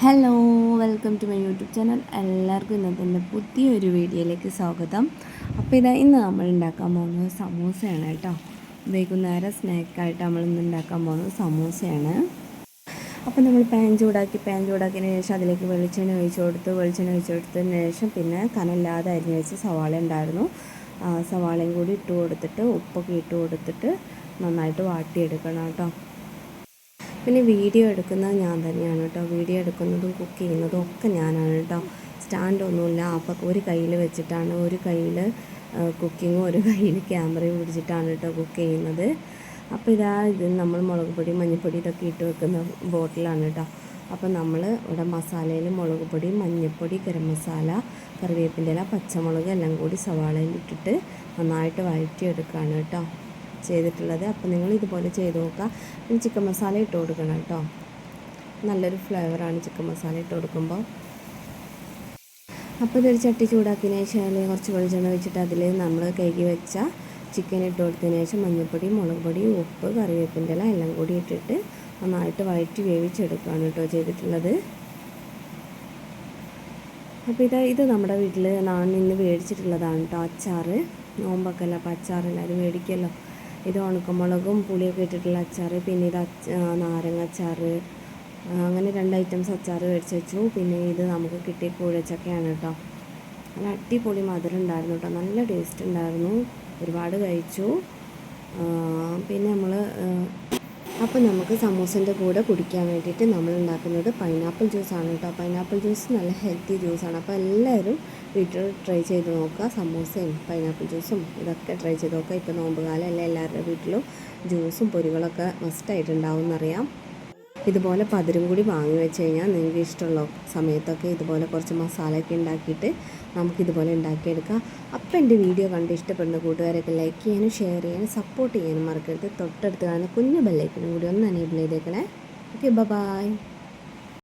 Hello welcome to my YouTube channel എല്ലാവർക്കും ഇന്നത്തെ എന്റെ പുതിയൊരു വീഡിയോയിലേക്ക് സ്വാഗതം. അപ്പോൾ ഇതാ ഇന്ന് നമ്മൾ ഉണ്ടാക്കാൻ പോകുന്നത് സമൂസയാണ് കേട്ടോ. വൈകുന്നേരം സ്നാക്കായിട്ട് നമ്മൾ ഇന്ന് ഉണ്ടാക്കാൻ പോകുന്നത് സമൂസയാണ്. അപ്പോൾ നമ്മൾ പാൻ ചൂടാക്കി പാൻ ചൂടാക്കിയതിന് ശേഷം അതിലേക്ക് വെളിച്ചെണ്ണ ഒഴിച്ചു കൊടുത്ത് വെളിച്ചെണ്ണ ഒഴിച്ചു കൊടുത്തതിന് ശേഷം പിന്നെ കനല്ലാതെ അരിഞ്ഞ് വെച്ച് സവാള ഉണ്ടായിരുന്നു. സവാളയും കൂടി ഇട്ട് കൊടുത്തിട്ട് ഉപ്പൊക്കെ ഇട്ട് കൊടുത്തിട്ട് നന്നായിട്ട് വാട്ടിയെടുക്കണം കേട്ടോ. പിന്നെ വീഡിയോ എടുക്കുന്നത് ഞാൻ തന്നെയാണ് കേട്ടോ. വീഡിയോ എടുക്കുന്നതും കുക്ക് ചെയ്യുന്നതും ഒക്കെ ഞാനാണ് കേട്ടോ. സ്റ്റാൻഡൊന്നുമില്ല അപ്പം ഒരു കയ്യിൽ വെച്ചിട്ടാണ് ഒരു കയ്യിൽ കുക്കിങ്ങും ഒരു കയ്യിൽ ക്യാമറയും പിടിച്ചിട്ടാണ് കേട്ടോ കുക്ക് ചെയ്യുന്നത്. അപ്പോൾ ഇതാ ഇത് നമ്മൾ മുളക് പൊടി മഞ്ഞൾപ്പൊടി ഇതൊക്കെ ഇട്ട് വെക്കുന്ന ബോട്ടിലാണ് കേട്ടോ. അപ്പോൾ നമ്മൾ ഇവിടെ മസാലയിൽ മുളക് പൊടി മഞ്ഞൾപ്പൊടി ഗരം മസാല കറിവേപ്പിന്റെ ഇല പച്ചമുളക് എല്ലാം കൂടി സവാളയിൽ ഇട്ടിട്ട് നന്നായിട്ട് വഴറ്റിയെടുക്കുകയാണ് കേട്ടോ. ചെയ്തിട്ടുള്ളത്. അപ്പോൾ നിങ്ങൾ ഇതുപോലെ ചെയ്ത് നോക്കുക. ചിക്കൻ മസാല ഇട്ട് കൊടുക്കണം കേട്ടോ. നല്ലൊരു ഫ്ലേവറാണ് ചിക്കൻ മസാല ഇട്ട് കൊടുക്കുമ്പോൾ. അപ്പോൾ ഇതൊരു ചട്ടി ചൂടാക്കിയതിന് ശേഷം കുറച്ച് വെളിച്ചെണ്ണ വെച്ചിട്ട് അതിൽ നമ്മൾ കഴുകി വെച്ച ചിക്കൻ ഇട്ട് കൊടുത്തതിന് ശേഷം മഞ്ഞൾപ്പൊടി മുളക് പൊടി ഉപ്പ് കറിവേപ്പിന്റെ ഇല എല്ലാം കൂടി ഇട്ടിട്ട് നന്നായിട്ട് വഴറ്റി വേവിച്ചെടുക്കുകയാണ് കേട്ടോ ചെയ്തിട്ടുള്ളത്. അപ്പോൾ ഇതാ ഇത് നമ്മുടെ വീട്ടിൽ നാണിന്ന് മേടിച്ചിട്ടുള്ളതാണ് കേട്ടോ അച്ചാറ്. നോമ്പൊക്കെ അല്ല അപ്പോൾ അച്ചാർ എല്ലാവരും മേടിക്കുമല്ലോ. ഇത് ഉണക്കമുളകും പുളിയൊക്കെ ഇട്ടിട്ടുള്ള അച്ചാറ് പിന്നെ ഇത് നാരങ്ങ അച്ചാർ അങ്ങനെ രണ്ട് ഐറ്റംസ് അച്ചാർ മേടിച്ച് വെച്ചു. പിന്നെ ഇത് നമുക്ക് കിട്ടിയ കൂഴച്ചക്കയാണ് കേട്ടോ നല്ല അടിപൊളി മധുരം ഉണ്ടായിരുന്നു കേട്ടോ നല്ല ടേസ്റ്റ് ഉണ്ടായിരുന്നു. ഒരുപാട് കഴിച്ചു. പിന്നെ നമ്മൾ അപ്പോൾ നമുക്ക് സമൂസന്റെ കൂടെ കുടിക്കാൻ വേണ്ടിയിട്ട് നമ്മൾ ഉണ്ടാക്കുന്നത് പൈനാപ്പിൾ ജ്യൂസാണ് കേട്ടോ. പൈനാപ്പിൾ ജ്യൂസ് നല്ല ഹെൽത്തി ജ്യൂസാണ് അപ്പോൾ എല്ലാവരും വീട്ടിൽ ട്രൈ ചെയ്ത് നോക്കുക. സമൂസയും പൈനാപ്പിൾ ജ്യൂസും ഇതൊക്കെ ട്രൈ ചെയ്ത് നോക്കുക. ഇപ്പോൾ നോമ്പ് കാലം അല്ല? എല്ലാവരുടെ വീട്ടിലും ജ്യൂസും പൊരികളൊക്കെ മസ്റ്റായിട്ടുണ്ടാവും എന്നറിയാം. ഇതുപോലെ പതിരും കൂടി വാങ്ങി വെച്ച് കഴിഞ്ഞാൽ നിങ്ങൾക്ക് ഇഷ്ടമുള്ള സമയത്തൊക്കെ ഇതുപോലെ കുറച്ച് മസാലയൊക്കെ ഉണ്ടാക്കിയിട്ട് നമുക്കിതുപോലെ ഉണ്ടാക്കിയെടുക്കാം. അപ്പോൾ എന്റെ വീഡിയോ കണ്ട് ഇഷ്ടപ്പെടുന്ന കൂട്ടുകാരൊക്കെ ലൈക്ക് ചെയ്യാനും ഷെയർ ചെയ്യാനും സപ്പോർട്ട് ചെയ്യാനും മറക്കരുത്. തൊട്ടടുത്ത് കാണുന്ന കുഞ്ഞു ബെല്ലൈക്കനും കൂടി ഒന്ന് അനേബിൾ ചെയ്തേക്കണേ. Okay bye